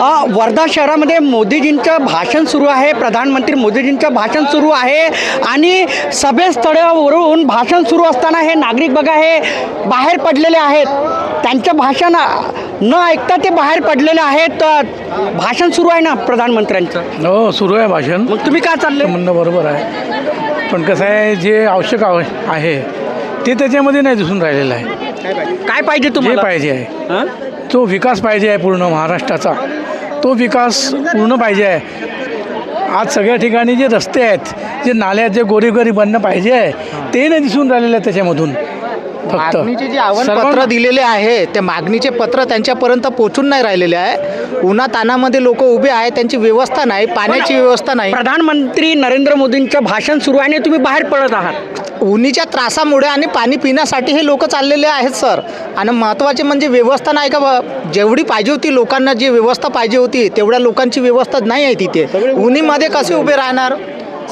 वर्धा शहरामध्ये मोदीजींचं भाषण सुरू आहे प्रधानमंत्री मोदीजींचं भाषण सुरू आहे आणि सभेस्थळावरून भाषण सुरू असताना हे नागरिक बघा हे बाहेर पडलेले आहेत. त्यांचं भाषण न ऐकता ते बाहेर पडलेले आहेत. भाषण सुरू आहे ना प्रधानमंत्र्यांचं? हो सुरू आहे भाषण. मग तुम्ही काय चालले? म्हणणं बरोबर आहे. पण कसं आहे जे आवश्यक आव- आहे ते त्याच्यामध्ये नाही दिसून राहिलेलं आहे. काय पाहिजे जे तुम्हाला पाहिजे आहे? तो विकास पाहिजे आहे पूर्ण महाराष्ट्राचा. तो विकास पूर्ण पाहिजे आहे. आज सगळ्या ठिकाणी जे रस्ते आहेत जे नाल्यात जे गोरीगोरी बनणं पाहिजे आहे ते नाही दिसून राहिलेलं आहे त्याच्यामधून. फक्त मागणीचे जे आव्हानपत्र सर्वांना- दिलेले आहे ते मागणीचे पत्र त्यांच्यापर्यंत पोहोचून नाही राहिलेले आहे. उन्हा तानामध्ये लोक उभे आहेत त्यांची व्यवस्था नाही पाण्याची व्यवस्था नाही. प्रधानमंत्री नरेंद्र मोदींचं भाषण सुरू आहे आणि तुम्ही बाहेर पडत आहात. उन्हीच्या त्रासामुळे आणि पाणी पिण्यासाठी हे लोक चाललेले आहेत सर. आणि महत्त्वाचे म्हणजे व्यवस्था नाही का जेवढी पाहिजे होती लोकांना जी व्यवस्था पाहिजे होती तेवढ्या लोकांची व्यवस्था नाही आहे तिथे. उन्हीमध्ये कसे उभे राहणार?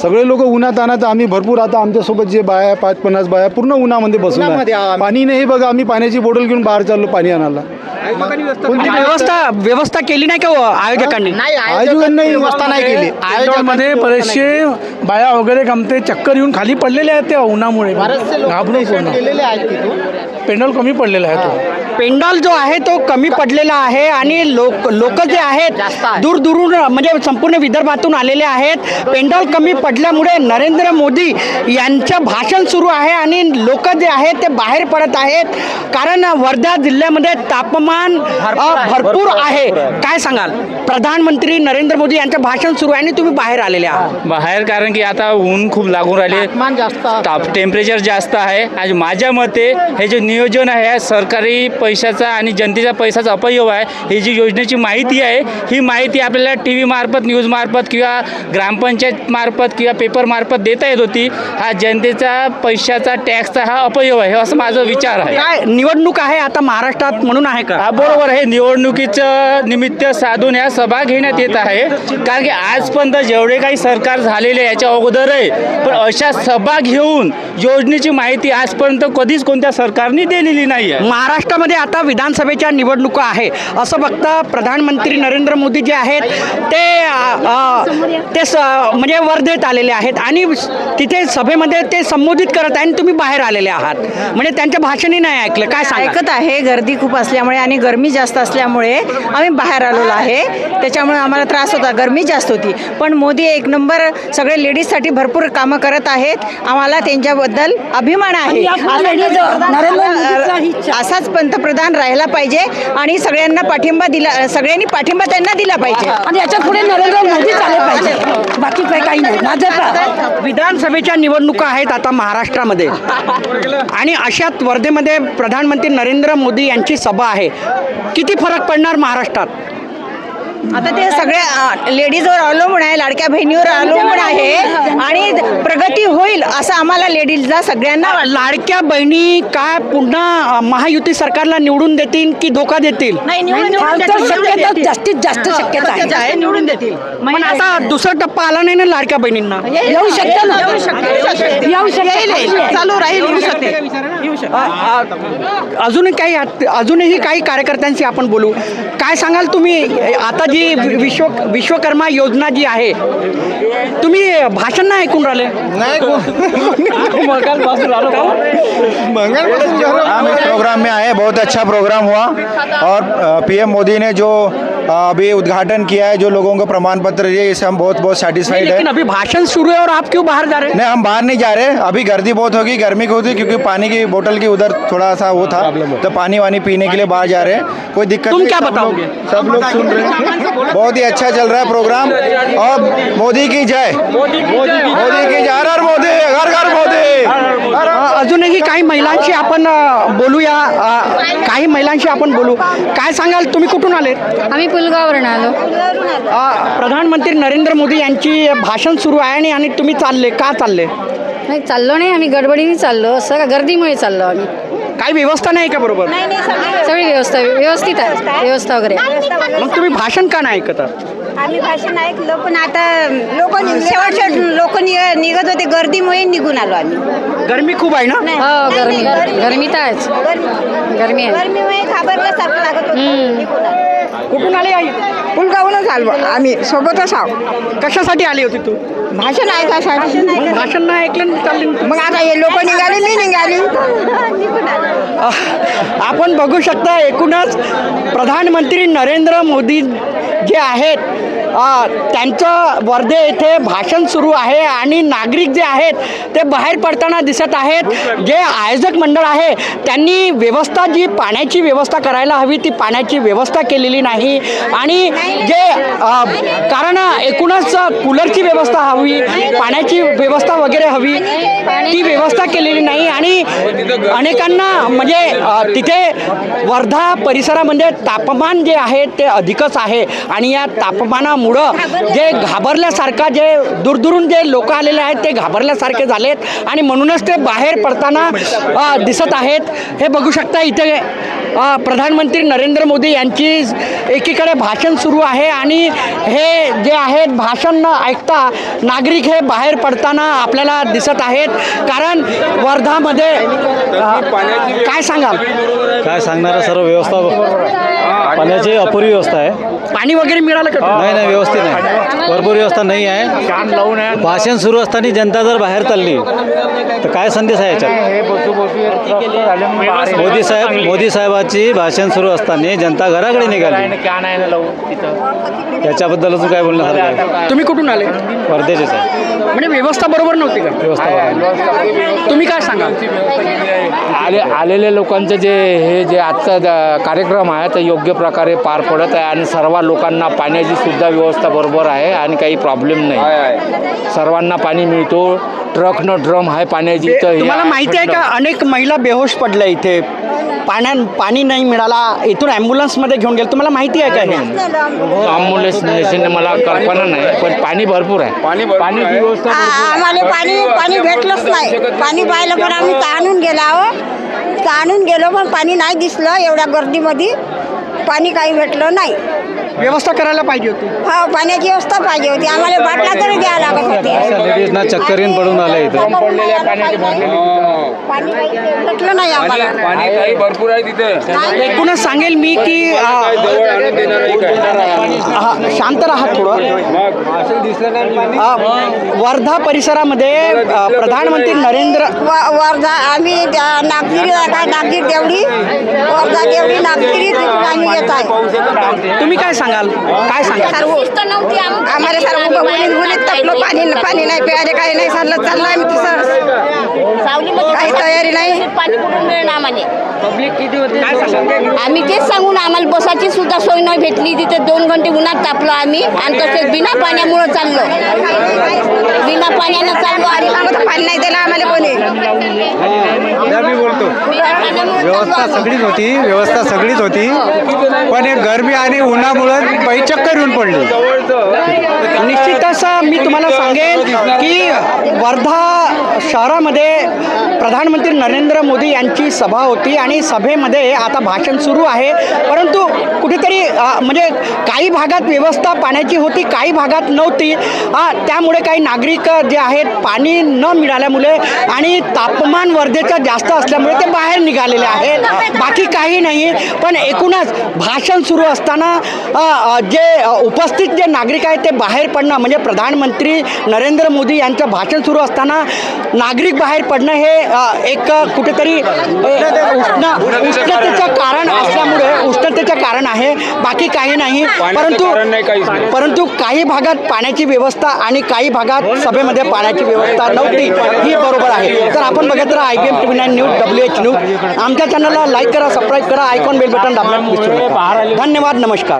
सगळे लोक उन्हात आणत आम्ही भरपूर आता आमच्यासोबत जे बाया पाच पन्नास बाया पूर्ण उन्हामध्ये बसून आहे. पाणी नाही बघा आम्ही पाण्याची बॉटल घेऊन बाहेर चाललो पाणी आणायला. आणि व्यवस्था व्यवस्था केली नाही का हो आयोजकांनी? नाही आयोजकांनी व्यवस्था नाही केली. आयोजकांनी बरेचसे बाया वगैरे कमते चक्कर येऊन खाली पडलेले आहेत त्या उन्हामुळे. घाबरून पूर्ण पेंडॉल कमी पडलेला आहे तो पेंडॉल जो आहे तो कमी पडलेला आहे आणि लोक लोक जे आहेत जास्त आहे. दूर दूरून म्हणजे संपूर्ण विदर्भातून आलेले आहेत. पेंडॉल कमी पडल्यामुळे नरेंद्र मोदी यांचं भाषण सुरू आहे आणि लोक जे आहेत ते बाहेर पडत आहेत. कारण वर्धा जिल्ह्यामध्ये तापमान भरपूर आहे. काय सांगाल? प्रधानमंत्री नरेंद्र मोदी यांचं भाषण सुरू आहे आणि तुम्ही बाहेर आलेले आहात. बाहेर कारण की आता ऊन खूप लागून राहिले. जास्त टेम्परेचर जास्त आहे. आणि माझ्या मते हे जे नियोजन आहे सरकारी पैशाचा आणि जनतेच्या पैशाचा अपयोग आहे. ही जी योजनेची माहिती आहे ही माहिती आपल्याला टी व्ही मार्फत न्यूज मार्फत किंवा ग्रामपंचायत मार्फत किंवा पेपर मार्फत देता येत होती. हा जनतेचा पैशाचा टॅक्सचा हा अपयोग आहे असं माझा विचार आहे. काय निवडणूक आहे आता महाराष्ट्रात म्हणून आहे का? हा बरोबर आहे. निवडणुकीचं निमित्त साधून ह्या सभा घेण्यात येत आहे. कारण की आजपर्यंत जेवढे काही सरकार झालेले याच्या अगोदर आहे. पण अशा सभा घेऊन योजनेची माहिती आजपर्यंत कधीच कोणत्या सरकारने दिलेली नाही आहे महाराष्ट्रामध्ये आता विधानसभेच्या निवडणुका आहे असं बघता प्रधानमंत्री नरेंद्र मोदी जे आहेत ते ते स म्हणजे वर्धेत आलेले आहेत आणि तिथे सभेमध्ये ते संबोधित करत आहे आणि तुम्ही बाहेर आलेले आहात. म्हणजे त्यांचं भाषणही नाही ऐकलं. काय सांगा ऐकत आहे. गर्दी खूप असल्यामुळे आणि गरमी जास्त असल्यामुळे आम्ही बाहेर आलेलो आहे. त्याच्यामुळे आम्हाला त्रास होता. गरमी जास्त होती. पण मोदी एक नंबर सगळे लेडीजसाठी भरपूर कामं करत आहेत. आम्हाला त्यांच्याबद्दल अभिमान आहे. असा- असाच पंतप्रधान राहायला पाहिजे आणि सगळ्यांना पाठिंबा दिला सगळ्यांनी पाठिंबा त्यांना दिला पाहिजे. आणि याच्यात पुढे नरेंद्र मोदी आले पाहिजे. बाकी काय काही नाही. भाजप. विधानसभेच्या निवडणुका आहेत आता महाराष्ट्रामध्ये. आणि अशात वर्धेमध्ये प्रधानमंत्री नरेंद्र मोदी यांची सभा आहे. किती फरक पडणार महाराष्ट्रात? आता ते सगळ्या लेडीजवर अवलंबून आहे लाडक्या बहिणीवर अवलंबून आहे आणि प्रगती होईल असं आम्हाला लेडीजला सगळ्यांना. लाडक्या बहिणी काय पुन्हा महायुती सरकारला निवडून देतील की धोका देतील? जास्तीत जास्त शक्यता आहे. आहे निवडून देतील. पण आता दुसरा टप्पा आला नाही ना लाडक्या बहिणींना? येऊ शकतं येऊ शकते. शकतं. चालू राहील येऊ शकते. अजूनही काही अजूनही काही कार्यकर्त्यांशी आपण बोलू. काय सांगाल तुम्ही? आता जी विश्व विश्वकर्मा योजना जी आहे तुम्ही भाषण नाही ऐकून राहिले? हम इस प्रोग्राम में आए बहुत अच्छा प्रोग्राम हुआ। और पीएम मोदी ने जो अभी उद्घाटन किया है जो लोगों को प्रमाण पत्र दिए इससे हम बहुत बहुत सेटिस्फाइड है। लेकिन अभी भाषण शुरू है और आप क्यों बाहर जा रहे हैं? नहीं हम बाहर नहीं जा रहे अभी गर्दी बहुत होगी गर्मी की होती क्योंकि पानी की बोतल की उधर थोड़ा सा वो था तो पानी वानी पीने के लिए बाहर जा रहे हैं। कोई दिक्कत तुम नहीं, क्या सब लोग- बताओगे? सब लोग सुन रहे हैं। बहुत ही अच्छा चल रहा है प्रोग्राम। और मोदी की जय। मोदी की जय। अजूनही काही महिलांशी आपण बोलूया. काही महिलांशी आपण बोलू. काय सांगाल? तुम्ही कुठून आले आम्ही पुलगाववरून आलो. प्रधानमंत्री नरेंद्र मोदी यांची भाषण सुरू आहे आणि आणि तुम्ही चालले. का चालले? नाही चाललो नाही. आम्ही गडबडीने चाललो. असं गर्दीमुळे चाललो आम्ही. काही व्यवस्था नाही का बरोबर? सगळी व्यवस्था व्यवस्थित आहे. व्यवस्था वगैरे. मग तुम्ही भाषण का नाही ऐकत आम्ही भाषण ऐकलं पण आता लोक शेवट शेवट लोक निघत होते. गर्दीमुळे निघून आलो आम्ही. गरमी खूप आहे ना? हो गरमी. गरमी. तर आहेच. गरमी. आहे. गर्मीमुळे घाबरल्यासारखं लागत होतं. निघून आलो. कुठून आले आई. पुलगावूनच आलो. आम्ही सोबतच आहो. कशासाठी आली होती तू? भाषण ऐकायसाठी मग भाषण नाही ऐकलं चालली मग आता हे लोक निघाले मी निघाली. आपण बघू शकता एकूणच प्रधानमंत्री नरेंद्र मोदी जे आहेत त्यांचं वर्धे येथे भाषण सुरू आहे आणि नागरिक जे आहेत ते बाहेर पडताना दिसत आहेत. जे आयोजक मंडळ आहे त्यांनी व्यवस्था जी पाण्याची व्यवस्था करायला हवी ती पाण्याची व्यवस्था केलेली नाही. आणि जे कारण एकूणच कूलरची व्यवस्था हवी पाण्याची व्यवस्था वगैरे हवी ती व्यवस्था केलेली नाही. आणि अनेकांना म्हणजे तिथे वर्धा परिसरामध्ये तापमान जे आहे ते अधिकच आहे. आणि या तापमानामुळं जे घाबरल्यासारखा जे दूरदूरून जे लोक आलेले आहेत ते घाबरल्यासारखे झालेत. आणि म्हणूनच ते बाहेर पडताना दिसत आहेत. हे बघू शकता इथे प्रधानमंत्री नरेंद्र मोदी यांची एकीकडे भाषण सुरू आहे आणि हे जे आहेत भाषण न ऐकता नागरिक हे बाहेर पडताना आपल्याला दिसत आहेत. कारण वर्धामध्ये काय सांगाल? काय सांगणार सर्व व्यवस्था पाण्याची अपुरी व्यवस्था आहे. पाणी वगैरे मिळालं का? नाही नाही व्यवस्थित नाही. भरपूर व्यवस्था नाही आहे. भाषण सुरू असताना जनता जर बाहेर चालली तर काय संदेश आहे याच्यात? मोदी साहेब मोदी साहेबाची भाषण सुरू असताना जनता घराकडे निघाली. याच्याबद्दल अजून काय आहे? तुम्ही कुठून आले? आहे म्हणजे व्यवस्था बरोबर नव्हती का? व्यवस्था. तुम्ही काय सांगाल? आले आलेल्या लोकांचं जे हे जे आजचा ज- कार्यक्रम आहे ते योग्य प्रकारे पार पडत आहे आणि सर्व लोकांना पाण्याची सुद्धा व्यवस्था बरोबर आहे आणि काही प्रॉब्लेम नाही. सर्वांना पाणी मिळतो. ट्रक न ड्रम आहे पाण्याची तर हे तुम्हाला माहिती आहे का? अनेक महिला बेहोश पडल्या इथे. पाण्या पाणी नाही मिळाला. इथून ॲम्ब्युलन्समध्ये घेऊन गेले. तुम्हाला माहिती आहे का हे? ॲम्ब्युलन्स मला कल्पना नाही पण पाणी भरपूर आहे. पाणी पाण्याची व्यवस्था आम्हाला पाणी पाणी भेटलंच नाही. पाणी पाहिलं पण आम्ही ताणून गेलो आहो. आणून गेलो पण पाणी नाही दिसलं एवढ्या गर्दीमध्ये. पाणी काही भेटलं नाही. व्यवस्था करायला पाहिजे होती. हो पाण्याची व्यवस्था पाहिजे होती. आम्हाला बाटला तरी द्यावं लागत होती लेडीजना चक्कर येऊन पडून आलं इथं. पाणी काही भेटलं नाही आम्हाला. एकूणच सांगेल मी की अ, हा, शांत राहा थोडं. अ, वर्धा परिसरामध्ये अ, प्रधानमंत्री नरेंद्र व- वर्धा आम्ही त्या नागगिरी देवडी वर्धा देवडी नागगिरी तिथून आम्ही येत आहे. तुम्ही काय सांगाल? काय सांगाल? सर्व आम्हाला सर्व गुणीत तपलं पाणी पाणी नाही प्यायले काही नाही चाललं चाललं आम्ही तसं काही तयारी नाही. पाणी कुठून मिळणार आम्हाला? आम्ही तेच सांगून आम्हाला बसाची सुद्धा सोय नाही भेटली. तिथे दोन घंटे उन्हात तापलो आम्ही. आणि तसेच बिना पाण्यामुळं चाललो. बिना पाण्यानं चाललो आम्ही मागवतं पाणी नाही दिलं आम्हाला कोणी मी बोलतो बिना पाण्यामुळं व्यवस्था सगळीच होती व्यवस्था सगळीच होती. पण हे गरमी आणि उन्हामुळं बाई चक्कर येऊन पडली. निश्चितच मी तुम्हाला सांगेन की वर्धा शहरामध्ये प्रधानमंत्री नरेंद्र मोदी यांची सभा होती आणि सभेमध्ये आता भाषण सुरू आहे. परंतु कुठेतरी म्हणजे काही भागात व्यवस्था पाण्याची होती काही भागात नव्हती. त्यामुळे काही नागरिक जे आहेत पाणी न मिळाल्यामुळे आणि तापमान वर्धेचं जास्त असल्यामुळे ते बाहेर निघालेले आहेत. बाकी काही नाही. पण एकूणच भाषण सुरू असताना जे उपस्थित जे नागरिक आहेत ते बाहेर पडणं म्हणजे प्रधानमंत्री नरेंद्र मोदी यांचं भाषण सुरू असताना नागरिक बाहेर पडणं हे एक कुठेतरी उष्ण उष्णतेचं कारण असल्यामुळे उष्णतेचं कारण आहे. बाकी काही नाही. परंतु परंतु काही भागात पाण्याची व्यवस्था आणि काही भागात सभेमध्ये पाण्याची व्यवस्था नव्हती. ही बरोबर आहे. तर आपण बघत राहा I P M T V nine news W H news. आमच्या चॅनलला लाईक करा सबस्क्राईब करा आयकॉन बेल बटन दाबण्यात धन्यवाद नमस्कार.